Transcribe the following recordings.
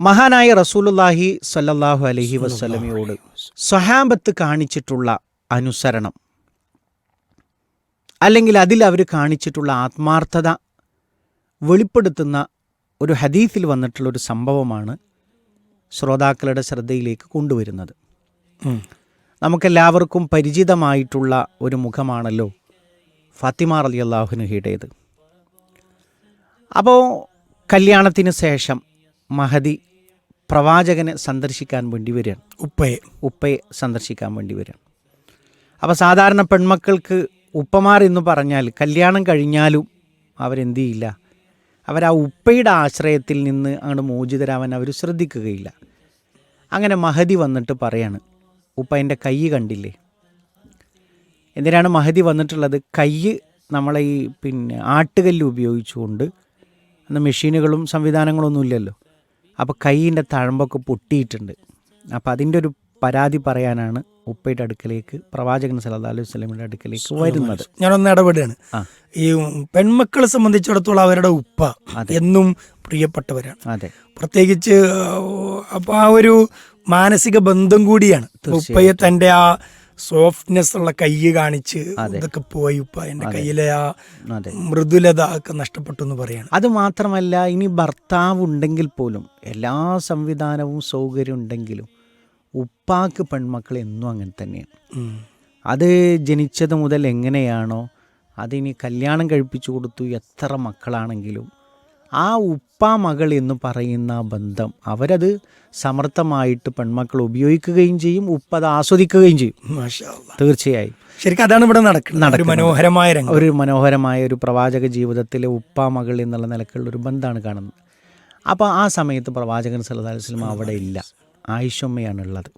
മഹാനായ റസൂലുല്ലാഹി സല്ലല്ലാഹു അലഹി വസ്ലമയോട് സ്വഹാബത്ത് കാണിച്ചിട്ടുള്ള അനുസരണം അല്ലെങ്കിൽ അതിൽ അവർ കാണിച്ചിട്ടുള്ള ആത്മാർത്ഥത വെളിപ്പെടുത്തുന്ന ഒരു ഹദീഫിൽ വന്നിട്ടുള്ള ഒരു സംഭവമാണ് ശ്രോതാക്കളുടെ ശ്രദ്ധയിലേക്ക് കൊണ്ടുവരുന്നത്. നമുക്കെല്ലാവർക്കും പരിചിതമായിട്ടുള്ള ഒരു മുഖമാണല്ലോ ഫാത്തിമ അലി അള്ളാഹുനുഹിയുടേത് അപ്പോൾ കല്യാണത്തിന് ശേഷം മഹദി പ്രവാചകനെ സന്ദർശിക്കാൻ വേണ്ടി വരികയാണ്. ഉപ്പയെ. ഉപ്പയെ സന്ദർശിക്കാൻ വേണ്ടി വരികയാണ്. അപ്പോൾ സാധാരണ പെൺമക്കൾക്ക് ഉപ്പമാർ എന്ന് പറഞ്ഞാൽ കല്യാണം കഴിഞ്ഞാലും അവരെന്ത് ചെയ്യില്ല അവർ ആ ഉപ്പയുടെ ആശ്രയത്തിൽ നിന്ന് അങ്ങോട്ട് മോചിതരാവാൻ അവർ ശ്രദ്ധിക്കുകയില്ല. അങ്ങനെ മഹതി വന്നിട്ട് പറയാണ് ഉപ്പ എന്റെ കൈ കണ്ടില്ലേ? എന്തിനാണ് മഹതി വന്നിട്ടുള്ളത്? കൈ നമ്മളെ ഈ പിന്നെ ആട്ടുകല്ല് ഉപയോഗിച്ചുകൊണ്ട് അന്ന് മെഷീനുകളും സംവിധാനങ്ങളൊന്നും ഇല്ലല്ലോ. അപ്പോൾ കൈയിന്റെ തഴമ്പൊക്കെ പൊട്ടിയിട്ടുണ്ട്. അപ്പോൾ അതിന്റെ ഒരു പരാതി പറയാനാണ് ഉപ്പയുടെ അടുക്കലേക്ക് പ്രവാചകൻ സല്ലല്ലാഹു അലൈഹി സ്വലമിന്റെ അടുക്കലേക്ക് വരുന്നത്. ഞാനൊന്ന് ഇടപെടുകയാണ്. ഈ പെൺമക്കളെ സംബന്ധിച്ചിടത്തോളം അവരുടെ ഉപ്പ എന്നും പ്രിയപ്പെട്ടവരാണ്. അതെ. പ്രത്യേകിച്ച് അപ്പോൾ ആ ഒരു മാനസിക ബന്ധം കൂടിയാണ്. ഉപ്പയെ തന്റെ ആ സോഫ്റ്റ്നെസ് ഉള്ള കൈ കാണിച്ച് ഇതൊക്കെ പോയി ഉപ്പ എന്റെ കയ്യിലെ ആ മൃദുലത ഒക്കെ നഷ്ടപ്പെട്ടു എന്ന് പറയാണ്. അത് മാത്രമല്ല ഇനി ഭർത്താവ് ഉണ്ടെങ്കിൽ പോലും എല്ലാ സംവിധാനവും സൗകര്യം ഉണ്ടെങ്കിലും ഉപ്പാക്ക് പെൺമക്കൾ എന്നും അങ്ങനെ തന്നെയാണ്. അത് ജനിച്ചത് മുതൽ എങ്ങനെയാണോ അതിനി കല്യാണം കഴിപ്പിച്ചു കൊടുത്തു എത്ര മക്കളാണെങ്കിലും ആ ഉപ്പാ മകൾ എന്ന് പറയുന്ന ബന്ധം അവരത് സമർത്ഥമായിട്ട് പെൺമക്കൾ ഉപയോഗിക്കുകയും ചെയ്യും ഉപ്പ അത് ആസ്വദിക്കുകയും ചെയ്യും. തീർച്ചയായും. ശരിക്കും അതാണ് ഇവിടെ നടക്കുന്നത്. മനോഹരമായ ഒരു മനോഹരമായ ഒരു പ്രവാചക ജീവിതത്തിലെ ഉപ്പാ മകൾ എന്നുള്ള നിലക്കുള്ള ഒരു ബന്ധമാണ് കാണുന്നത്. അപ്പോൾ ആ സമയത്ത് പ്രവാചകൻ അലൈഹി അവിടെ ഇല്ല. ആയിഷമ്മയാണ് ഉള്ളത്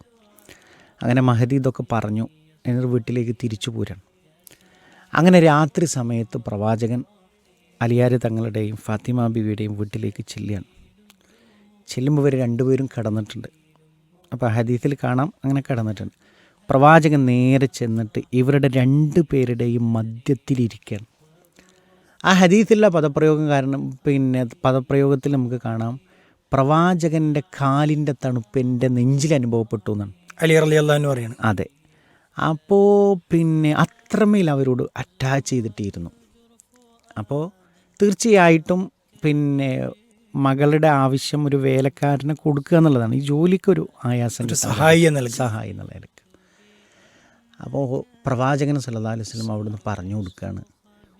അങ്ങനെ മഹദി ഇതൊക്കെ പറഞ്ഞു എന്നിട്ട് വീട്ടിലേക്ക് തിരിച്ചു പോരാണ്. അങ്ങനെ രാത്രി സമയത്ത് പ്രവാചകൻ അലിയാർ തങ്ങളുടെയും ഫാത്തിമ ബിബിയുടെയും വീട്ടിലേക്ക് ചെല്ലുകയാണ്. ചെല്ലുമ്പോൾ ഇവർ രണ്ടുപേരും കടന്നിട്ടുണ്ട്. അപ്പോൾ ഹദീസിൽ കാണാം അങ്ങനെ കടന്നിട്ടുണ്ട്. പ്രവാചകൻ നേരെ ചെന്നിട്ട് ഇവരുടെ രണ്ട് പേരുടെയും മധ്യത്തിലിരിക്കുകയാണ്. ആ ഹദീസിലുള്ള പദപ്രയോഗം കാരണം പിന്നെ പദപ്രയോഗത്തിൽ നമുക്ക് കാണാം. പ്രവാചകന്റെ കാലിന്റെ തണുപ്പ് എന്റെ നെഞ്ചിൽ അനുഭവപ്പെട്ടു എന്നാണ്. അലി അലി അള്ളഹാന്ന് പറയുന്നത് അതെ. അപ്പോൾ പിന്നെ അത്രമേൽ അവരോട് അറ്റാച്ച് ചെയ്തിട്ടിരുന്നു. അപ്പോൾ തീർച്ചയായിട്ടും പിന്നെ മകളുടെ ആവശ്യം ഒരു വേലക്കാരനെ കൊടുക്കുക എന്നുള്ളതാണ്. ഈ ജോലിക്കൊരു ആയാസം സഹായി. സഹായി എന്നുള്ള നിലയ്ക്ക് അപ്പോൾ പ്രവാചകൻ സല്ലല്ലാഹു അലൈഹി വസല്ലം അവിടുന്ന് പറഞ്ഞു കൊടുക്കുകയാണ്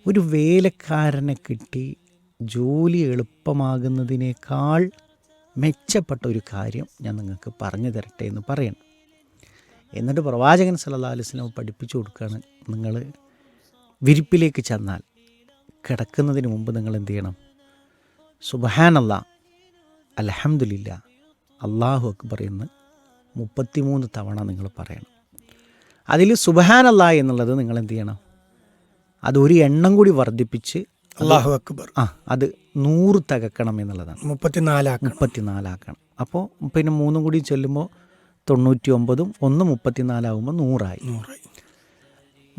ഒരു വേലക്കാരനെ കിട്ടി ജോലി എളുപ്പമാകുന്നതിനേക്കാൾ മെച്ചപ്പെട്ട ഒരു കാര്യം ഞാൻ നിങ്ങൾക്ക് പറഞ്ഞു തരട്ടെ എന്ന് പറയണം. എന്നിട്ട് പ്രവാചകൻ സല്ലല്ലാഹു അലൈഹി വസല്ലം പഠിപ്പിച്ചു കൊടുക്കുകയാണ് നിങ്ങൾ വിരിപ്പിലേക്ക് ചെന്നാൽ കിടക്കുന്നതിന് മുമ്പ് നിങ്ങൾ എന്ത് ചെയ്യണം? സുബഹാനല്ല അലഹമില്ല അള്ളാഹു അക്ബർ എന്ന് മുപ്പത്തിമൂന്ന് തവണ നിങ്ങൾ പറയണം. അതിൽ സുബഹാനല്ല എന്നുള്ളത് നിങ്ങൾ എന്ത് ചെയ്യണം? അത് ഒരു എണ്ണം കൂടി വർദ്ധിപ്പിച്ച് അള്ളാഹു അക്ബർ. ആ അത് നൂറ് തകക്കണം എന്നുള്ളതാണ്. മുപ്പത്തിനാലാക്കണം. മുപ്പത്തിനാലാക്കണം. അപ്പോൾ പിന്നെ മൂന്നും കൂടി ചെല്ലുമ്പോൾ തൊണ്ണൂറ്റി ഒമ്പതും ഒന്ന് മുപ്പത്തിനാലാകുമ്പോൾ നൂറായി. നൂറായി.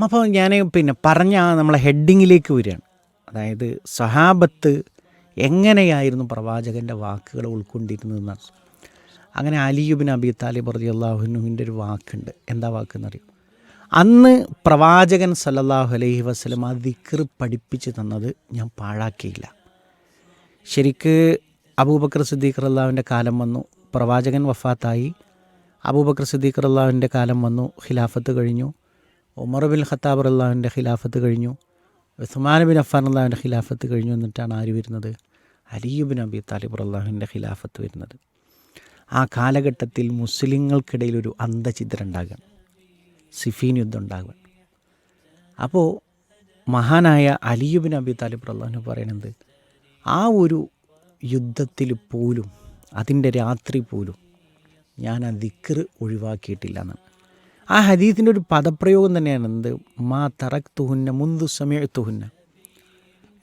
അപ്പോൾ ഞാൻ പിന്നെ പറഞ്ഞ നമ്മളെ ഹെഡിങ്ങിലേക്ക് വരികയാണ്. അതായത് സഹാബത്ത് എങ്ങനെയായിരുന്നു പ്രവാചകന്റെ വാക്കുകൾ ഉൾക്കൊണ്ടിരുന്നതെന്നാണ്. അങ്ങനെ അലിയുബിൻ അബി താലിബ് റതി അള്ളാഹുനുവിന്റെ ഒരു വാക്കുണ്ട്. എന്താ വാക്കെന്നറിയോ? അന്ന് പ്രവാചകൻ സല്ലല്ലാഹു അലൈഹി വസ്ലം ആ ദിക്ർ പഠിപ്പിച്ച് തന്നത് ഞാൻ പാഴാക്കിയില്ല. ശരിക്ക് അബൂബക്കർ സിദ്ദീഖ് അള്ളാഹുവിന്റെ കാലം വന്നു. പ്രവാചകൻ വഫാത്തായി. അബൂബക്കർ സിദ്ദീഖ് അള്ളാഹുവിന്റെ കാലം വന്നു. ഖിലാഫത്ത് കഴിഞ്ഞു. ഉമർ ബിൻ ഖത്താബ് അള്ളാഹുവിന്റെ ഖിലാഫത്ത് കഴിഞ്ഞു. ഉസ്മാൻ ബിൻ അഫാൻ അള്ളാഹുവിന്റെ ഖിലാഫത്ത് കഴിഞ്ഞു എന്നിട്ടാണ് ആര് വരുന്നത്? അലിയുബിൻ അബി താലിബ് അള്ളാഹുവിന്റെ ഖിലാഫത്ത് വരുന്നത്. ആ കാലഘട്ടത്തിൽ മുസ്ലിങ്ങൾക്കിടയിൽ ഒരു അന്തചിത്രം ഉണ്ടാകുക സിഫീൻ യുദ്ധം ഉണ്ടാകുക അപ്പോൾ മഹാനായ അലിയുബിൻ അബി താലിബ് അള്ളാഹു പറയുന്നത് ആ ഒരു യുദ്ധത്തിൽ പോലും അതിന്റെ രാത്രി പോലും ഞാൻ ആ ദിക്ർ ഒഴിവാക്കിയിട്ടില്ല എന്നാണ്. ആ ഹദീത്തിന്റെ ഒരു പദപ്രയോഗം തന്നെയാണ്. എന്ത്? മാ തറക് തുഹുന്ന മുന്തു സമയത്തുഹുന്ന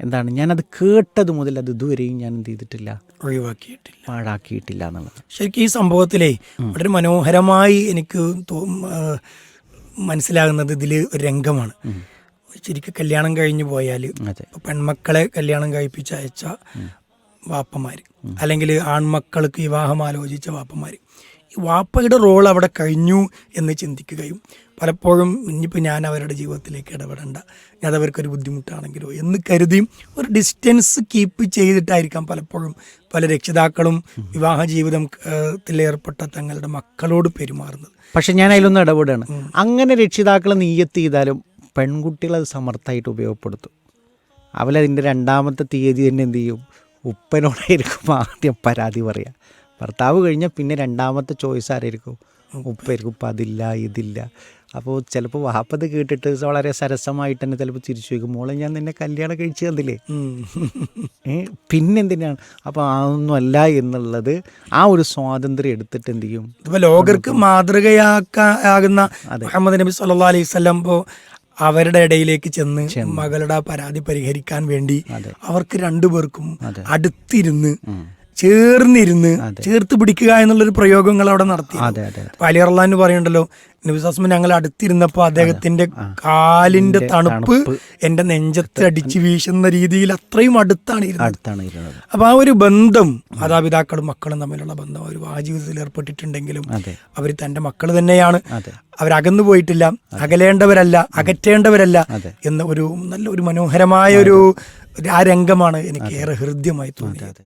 എന്താണ്? ഞാനത് കേട്ടത് മുതൽ അത് ഇതുവരെയും ഞാൻ എന്ത് ചെയ്തിട്ടില്ല. ഒഴിവാക്കിയിട്ടില്ല. പാഴാക്കിയിട്ടില്ല എന്നുള്ളത്. ശരിക്കും ഈ സംഭവത്തിലെ വളരെ മനോഹരമായി എനിക്ക് മനസ്സിലാകുന്നത് ഇതിൽ ഒരു രംഗമാണ്. ശരിക്കും കല്യാണം കഴിഞ്ഞു പോയാൽ പെൺമക്കളെ കല്യാണം കഴിപ്പിച്ച് അയച്ച വാപ്പമാര് അല്ലെങ്കിൽ ആൺമക്കൾക്ക് വിവാഹം ആലോചിച്ച വാപ്പമാര് ഈ വാപ്പയുടെ റോൾ അവിടെ കഴിഞ്ഞു എന്ന് ചിന്തിക്കുകയും പലപ്പോഴും ഇനിയിപ്പോൾ ഞാൻ അവരുടെ ജീവിതത്തിലേക്ക് ഇടപെടേണ്ട. ഞാൻ അവർക്കൊരു ബുദ്ധിമുട്ടാണെങ്കിലോ എന്ന് കരുതിയും ഒരു ഡിസ്റ്റൻസ് കീപ്പ് ചെയ്തിട്ടായിരിക്കാം പലപ്പോഴും പല രക്ഷിതാക്കളും വിവാഹ ജീവിതം ഏഹ്, ത്തിലേർപ്പെട്ട തങ്ങളുടെ മക്കളോട് പെരുമാറുന്നത്. പക്ഷെ ഞാൻ അതിലൊന്ന് ഇടപെടുകയാണ് അങ്ങനെ രക്ഷിതാക്കൾ നീയത്ത് ചെയ്താലും പെൺകുട്ടികൾ അത് സമർത്ഥമായിട്ട് ഉപയോഗപ്പെടുത്തും. അവരതിന്റെ രണ്ടാമത്തെ തീയതി തന്നെ എന്ത് ചെയ്യും? ഉപ്പനോടായിരിക്കും ആദ്യം പരാതി പറയുക ഭർത്താവ് കഴിഞ്ഞാൽ പിന്നെ രണ്ടാമത്തെ ചോയ്സ് ആരായിരിക്കും? ഉപ്പായിരിക്കും ഇപ്പം അതില്ല ഇതില്ല. അപ്പോൾ ചിലപ്പോൾ വാപ്പത് കേട്ടിട്ട് വളരെ സരസമായിട്ട് തന്നെ ചിലപ്പോൾ തിരിച്ചു ചോദിക്കും. മോളെ ഞാൻ നിന്നെ കല്യാണം കഴിച്ചു തന്നില്ലേ? പിന്നെന്തിനാണ്? അപ്പോൾ അതൊന്നും അല്ല എന്നുള്ളത് ആ ഒരു സ്വാതന്ത്ര്യം എടുത്തിട്ട് എന്ത് ചെയ്യും? ഇപ്പോൾ ലോകർക്ക് മാതൃകയാക്കാകുന്ന മുഹമ്മദ് നബി സല്ലാ അലൈഹി സ്വലം ഇപ്പോൾ അവരുടെ ഇടയിലേക്ക് ചെന്ന് മകളുടെ പരാതി പരിഹരിക്കാൻ വേണ്ടി അവർക്ക് രണ്ടുപേർക്കും. അടുത്തിരുന്ന്. ചേർന്നിരുന്ന് ചേർത്ത് പിടിക്കുക എന്നുള്ളൊരു പ്രയോഗങ്ങൾ അവിടെ നടത്തി. അപ്പൊ അലി അള്ളഹാൻ പറയുണ്ടല്ലോ നബിസാസ്മ ഞങ്ങൾ അടുത്തിരുന്നപ്പോ അദ്ദേഹത്തിന്റെ കാലിന്റെ തണുപ്പ് എന്റെ നെഞ്ചത്ത് അടിച്ചു വീശുന്ന രീതിയിൽ അത്രയും അടുത്താണ് ഇരുന്നത്. അപ്പൊ ആ ഒരു ബന്ധം മാതാപിതാക്കളും മക്കളും തമ്മിലുള്ള ബന്ധം ഒരു ആ ജീവിതത്തിൽ ഏർപ്പെട്ടിട്ടുണ്ടെങ്കിലും അവർ തന്റെ മക്കൾ തന്നെയാണ്. അവരകന്നു പോയിട്ടില്ല അകലേണ്ടവരല്ല അകറ്റേണ്ടവരല്ല എന്ന ഒരു നല്ല ഒരു മനോഹരമായ ഒരു ആ രംഗമാണ് എനിക്ക് ഏറെ ഹൃദ്യമായി തോന്നിയത്.